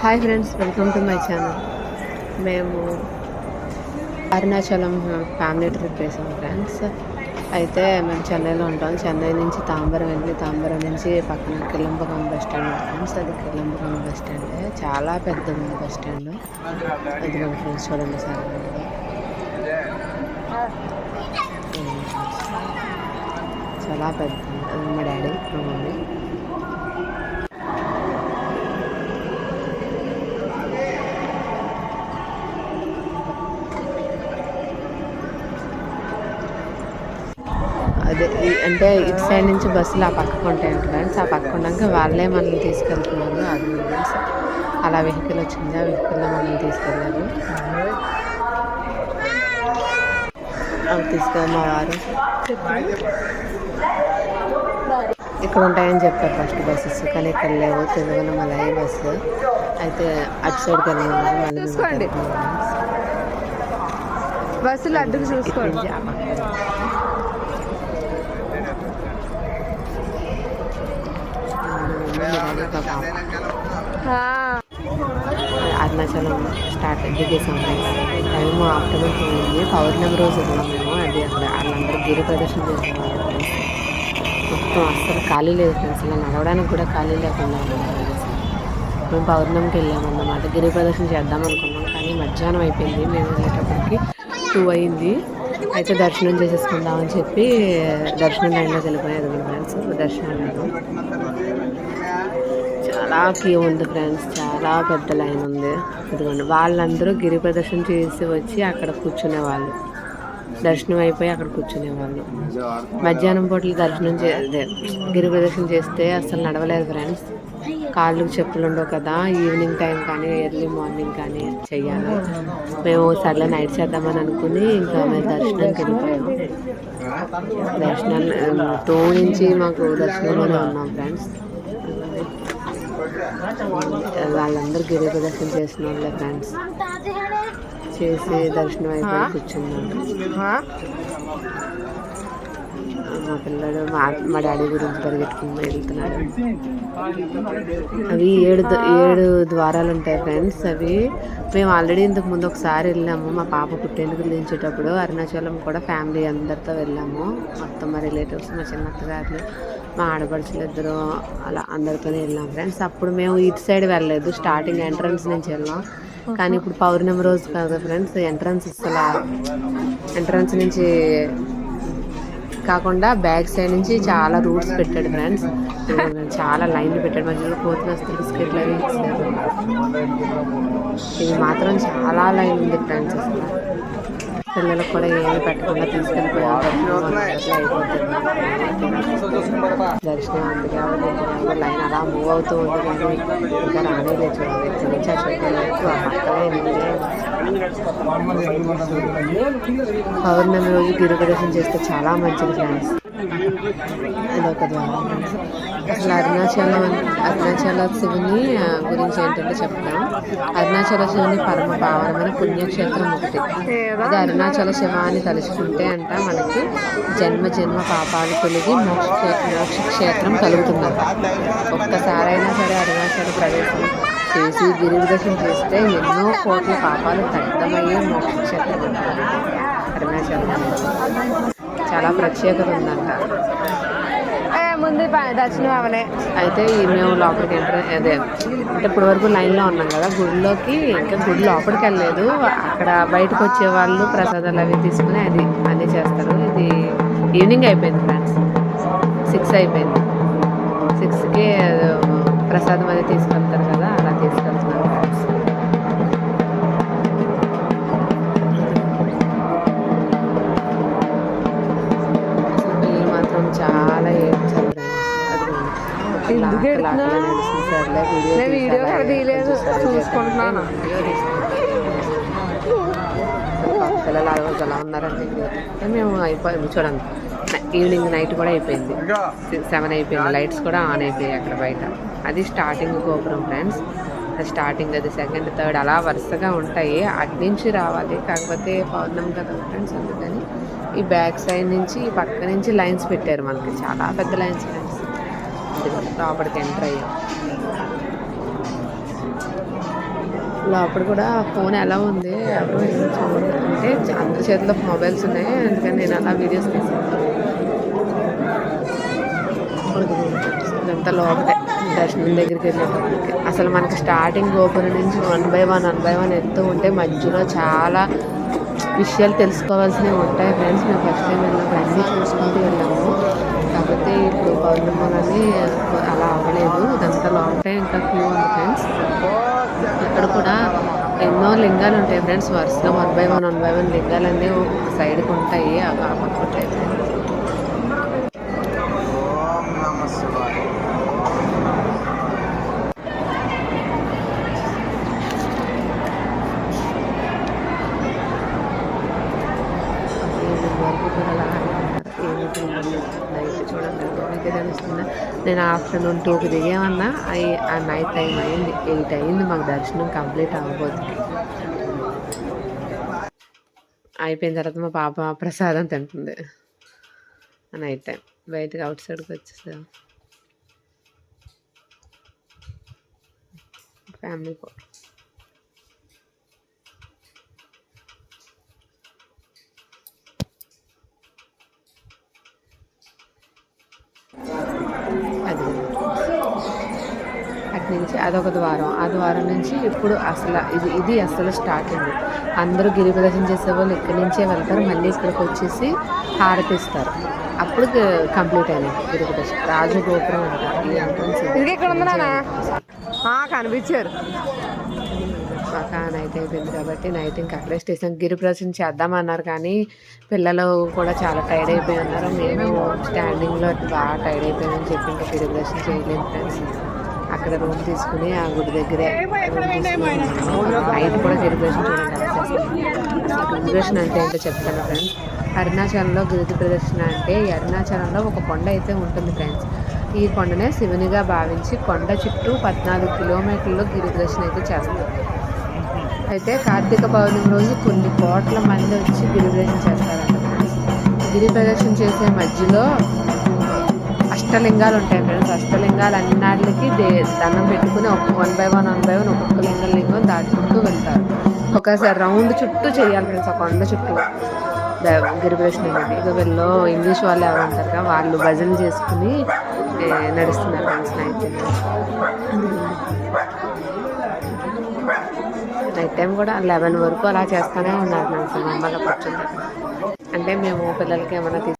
Hi friends welcome to my channel మేము Arunachalam family trip వేసాం friends అయితే మేము చెన్నైలో ఉంటాం. చెన్నై నుంచి తాంబరం వెళ్ళి తాంబరం నుంచి పక్కన కిలంబకం బస్ స్టాండ్ ఫ్రెండ్స్ అది కిలంబకం బస్ స్టాండ్. చాలా పెద్దది ఉంది బస్ స్టాండ్. అది మన ఫ్రెండ్స్ చూడండి సార్. చాలా పెద్ద మా డాడీ మా మమ్మీ. అదే అంటే ఇటు సైడ్ నుంచి బస్సులు ఆ పక్కకు ఉంటాయంట ఫ్రెండ్స్ ఆ పక్క ఉన్నాక వాళ్ళే మనల్ని తీసుకెళ్తున్నారు. అది ఫ్రెండ్స్ అలా వెహికల్ వచ్చింది. ఆ వెహికల్లో మనల్ని తీసుకెళ్ళారు అవి తీసుకెళ్ళి మా వారు. ఇక్కడ ఉంటాయని చెప్పారు ఫస్ట్ బస్సెస్ కానీ ఇక్కడ లేవు. తెలుగున మలై బస్సు అయితే అటు సైడ్కి వెళ్ళాము మళ్ళీ. బస్సులు అడ్డుకు చూసుకోండి నుంచి ఆ పక్క. ఆ, అరుణాచలం స్టార్ట్ దిగేసాం టైం ఆఫ్టర్నూన్ పోయింది పౌర్ణమి రోజు మేము అది అక్కడ వాళ్ళందరూ గిరి ప్రదర్శన చేసుకున్నాం మొత్తం అస్సలు ఖాళీ లేదు ఫ్రెండ్స్ అసలు నడవడానికి కూడా ఖాళీ లేకుండా మేము పౌర్ణమికి వెళ్ళామన్నమాట గిరి ప్రదర్శన చేద్దాం అనుకున్నాం. కానీ మధ్యాహ్నం అయిపోయింది. మేము వెళ్ళేటప్పటికి టూ అయింది. అయితే దర్శనం చేసేసుకుందామని చెప్పి దర్శనం లైన్లోకి వెళ్ళిపోయేది ఫ్రెండ్స్ దర్శనం చాలా క్యూ ఉంది ఫ్రెండ్స్ చాలా పెద్ద లైన్ ఉంది. ఇదిగోండి వాళ్ళందరూ గిరి ప్రదర్శన చేసి వచ్చి అక్కడ కూర్చునే వాళ్ళు. దర్శనం అయిపోయి అక్కడ కూర్చునే వాళ్ళు. మధ్యాహ్నం పూటలు దర్శనం చే గిరి ప్రదర్శన చేస్తే అసలు నడవలేదు ఫ్రెండ్స్. కాళ్ళు చెప్పులు ఉండవు కదా ఈవినింగ్ టైం కానీ ఎర్లీ మార్నింగ్ కానీ చెయ్యాలి. మేము సర్లే నైట్ చేద్దామని అనుకుని ఇంకా మేము దర్శనానికి వెళ్ళిపోయాము. దర్శనం టూ నుంచి మాకు దర్శనంలోనే ఉన్నాం ఫ్రెండ్స్. వాళ్ళందరూ గిరి ప్రదర్శన చేసిన వాళ్ళే ఫ్రెండ్స్. చేసి దర్శనం అయిపోయి కూర్చున్నాను మా పిల్లడు మా మా డాడీ గురించి పరిగెట్టుకుని వెళ్తున్నాడు. అవి ఏడు ఏడు ద్వారాలు ఉంటాయి ఫ్రెండ్స్ అవి. మేము ఆల్రెడీ ఇంతకు ముందు ఒకసారి వెళ్ళాము. మా పాప పుట్టేందుకు దించేటప్పుడు అరుణాచలం కూడా ఫ్యామిలీ అందరితో వెళ్ళాము. మొత్తం మా రిలేటివ్స్ మా చిన్నత్తగారులు మా ఆడపడుచులు ఇద్దరు అలా అందరితోనే వెళ్ళాం ఫ్రెండ్స్. అప్పుడు మేము ఇటు సైడ్ వెళ్ళలేదు స్టార్టింగ్ ఎంట్రన్స్ నుంచి వెళ్ళాం. కానీ ఇప్పుడు పౌర్ణమి రోజు కదా ఫ్రెండ్స్ ఎంట్రన్స్ అసలు ఎంట్రన్స్ నుంచి కాకుండా బ్యాక్ సైడ్ నుంచి చాలా రూట్స్ పెట్టాడు ఫ్రెండ్స్. చాలా లైన్లు పెట్టాడు మధ్యలో కోతులు వస్తే బిస్కెట్లు అవి ఇచ్చారు. ఇది మాత్రం చాలా లైన్ ఉంది ఫ్రెండ్స్ అసలు. పిల్లలకు కూడా ఏమి పెట్టకుండా తీసుకెళ్ళిపోయారు. దర్శనం ఉంది కాబట్టి లైన్ అలా మూవ్ అవుతూ ఉంది కానీ ఇంకా రానేలేదు చూడండి ఇక్కడ ఆ చెట్టు ఆ పక్కనే పౌర్ణమి రోజు గిరిప్రదర్శనం చేస్తే చాలా మంచిది ఫ్రెండ్స్. అదొక ద్వారం అసలు అరుణాచలం అరుణాచల శివుని గురించి ఏంటంటే చెప్తాం. అరుణాచల శివుని పరమ పావనమైన పుణ్యక్షేత్రం ఒకటి. అది అరుణాచల శివాన్ని తలుచుకుంటే అంట మనకి జన్మ జన్మ పాపాలు తొలగి మోక్ష మోక్ష క్షేత్రం కలుగుతుందంట. ఒక్కసారైనా సరే అరుణాచల ప్రవేశం చేసి గిరిప్రదర్శనం చేస్తే ఎన్నో కోట్ల పాపాలు దగ్ధమయ్యే మోక్ష క్షేత్రం అంట అరుణాచలం. చాలా ప్రత్యేకత ఉందంట. ముందు దర్శనం అవలే అయితే ఈ మేము లోపలికి ఎంటర్ అదే అంటే ఇప్పటి వరకు లైన్లో ఉన్నాం కదా గుడిలోకి ఇంకా గుడి లోపలికి వెళ్ళలేదు. అక్కడ బయటకు వచ్చే వాళ్ళు ప్రసాదాలు అవి తీసుకుని అది అన్నీ చేస్తారు. ఇది ఈవినింగ్ అయిపోయింది ఫ్రెండ్స్. సిక్స్ అయిపోయింది. సిక్స్కి ప్రసాదం అది తీసుకెళ్తారు కదా అలా తీసుకెళ్తున్నారు ఎందుకు ఏడుతున్నారు? నేను వీడియో కూడా తీయలేదు, చూసుకుంటున్నాను. పిల్లలు ఆ రోజు అలా ఉన్నారండి. మేము అయిపోయింది చూడండి. ఈవినింగ్ నైట్ కూడా అయిపోయింది. సెవెన్ అయిపోయింది. లైట్స్ కూడా ఆన్ అయిపోయాయి అక్కడ బయట. అది స్టార్టింగ్ గోపురం ఫ్రెండ్స్. అది స్టార్టింగ్ అది సెకండ్ థర్డ్ అలా వరుసగా ఉంటాయి. అటు నుంచి రావాలి. కాకపోతే పౌర్ణమి కదా ఫ్రెండ్స్ అందుకని ఈ బ్యాక్ సైడ్ నుంచి ఈ పక్క నుంచి లైన్స్ పెట్టారు మనకి. చాలా పెద్ద లైన్స్ లోపలికి ఎంటర్ అయ్యాం. లోపల కూడా ఫోన్ ఎలా ఉంది? ఎవరు అంటే అందరి చేతిలో మొబైల్స్ ఉన్నాయి. అందుకని నేను అలా వీడియోస్ తీసుకుంటాను ఇదంతా లోపలే. దర్శనం దగ్గరికి వెళ్ళేటప్పటికి. అసలు మనకి స్టార్టింగ్ గోపురం నుంచి one by one one by one ఎత్తు ఉంటే మధ్యలో చాలా విషయాలు తెలుసుకోవాల్సినవి ఉంటాయి ఫ్రెండ్స్. మేము ఫస్ట్ టైం వెళ్ళినప్పుడు అన్నీ చూసుకుంటూ వెళ్ళాము. ఇప్పుడు అలా అవ్వలేదు. ఇదంతా లోపలే ఇంకా క్యూ ఉంది ఫ్రెండ్స్ ఇక్కడ కూడా ఎన్నో లింగాలు ఉంటాయి ఫ్రెండ్స్ వరుసగా one by one one by one లింగాలన్నీ సైడ్కి ఉంటాయి. అలా ఆ పక్క ఉంటాయి ఓం నమ శివాయ ఈవినింగ్ వరకు కూడా అలా ఏమిటి చూడండి మీకే తెలుస్తుందా? నేను ఆఫ్టర్నూన్ టూకి దిగేమన్నా అవి ఆ నైట్ టైం అయింది ఎయిట్ అయింది మాకు దర్శనం కంప్లీట్ అవ్వబోతుంది. అయిపోయిన తర్వాత మా పాప ప్రసాదం తింటుంది. నైట్ టైం బయటకు అవుట్ సైడ్కి వచ్చేసాం. ఫ్యామిలీ ఫోటో అది. అటు నుంచి అదొక ద్వారం. ఆ ద్వారం నుంచి ఇప్పుడు అసలు ఇది ఇది అసలు స్టార్టింగ్ అందరూ గిరి ప్రదర్శన చేసే వాళ్ళు ఇక్కడి నుంచే వెళ్తారు. మళ్ళీ ఇక్కడికి వచ్చేసి హారతిస్తారు. అప్పుడు కంప్లీట్ అయినాయి గిరి ప్రదర్శన. రాజగోపురం అంటారు. ఈ ఎంట్రన్స్ ఇక్కడ కనిపించారు. పక్క నైట్ అయిపోయింది కాబట్టి నైట్ ఇంకా అక్కడే స్టేషన్ గిరి ప్రదర్శన చేద్దామన్నారు కానీ పిల్లలు కూడా చాలా టైర్డ్ అయిపోయి ఉన్నారు. మేము స్టాండింగ్లో బాగా టైర్డ్ అయిపోయామని చెప్పి ఇంకా గిరి ప్రదర్శన చేయలేము ఫ్రెండ్స్ అక్కడ రూమ్ తీసుకుని ఆ గుడి దగ్గరే రూమ్ తీసుకుని నైట్ కూడా గిరి చూడండి గిరి అంటే ఏంటో చెప్తాను ఫ్రెండ్స్ అరుణాచలంలో గిరి ప్రదర్శన అంటే ఈ అరుణాచలంలో ఒక కొండ అయితే ఉంటుంది ఫ్రెండ్స్ ఈ కొండనే శివునిగా భావించి కొండ చుట్టూ పద్నాలుగు కిలోమీటర్లు గిరి అయితే చేస్తారు. అయితే కార్తీక పౌర్ణమి రోజు కొన్ని కోట్ల మంది వచ్చి గిరి ప్రదర్శన చేస్తారంట. గిరి ప్రదర్శన చేసే మధ్యలో అష్టలింగాలు ఉంటాయి ఫ్రెండ్స్. అష్టలింగాలు అన్నిటికి దే దండం పెట్టుకుని ఒక one by one one by one ఒక్కొక్క లింగం లింగం దాటుకుంటూ వెళ్తారు. ఒకసారి రౌండ్ చుట్టూ చేయాలి ఫ్రెండ్స్ ఆ కొండ చుట్టూ. ద- గిరి అనేది ఇక వీళ్ళు ఇంగ్లీష్ వాళ్ళు ఏమంటారు కదా వాళ్ళు భజన చేసుకుని నడుస్తున్నారు ఫ్రెండ్స్ నైట్. నైట్ టైం కూడా లెవెన్ వరకు అలా చేస్తూనే ఉన్నారు ఫ్రెండ్స్ మమ్మల్ని అంటే మేము పిల్లలకి ఏమైనా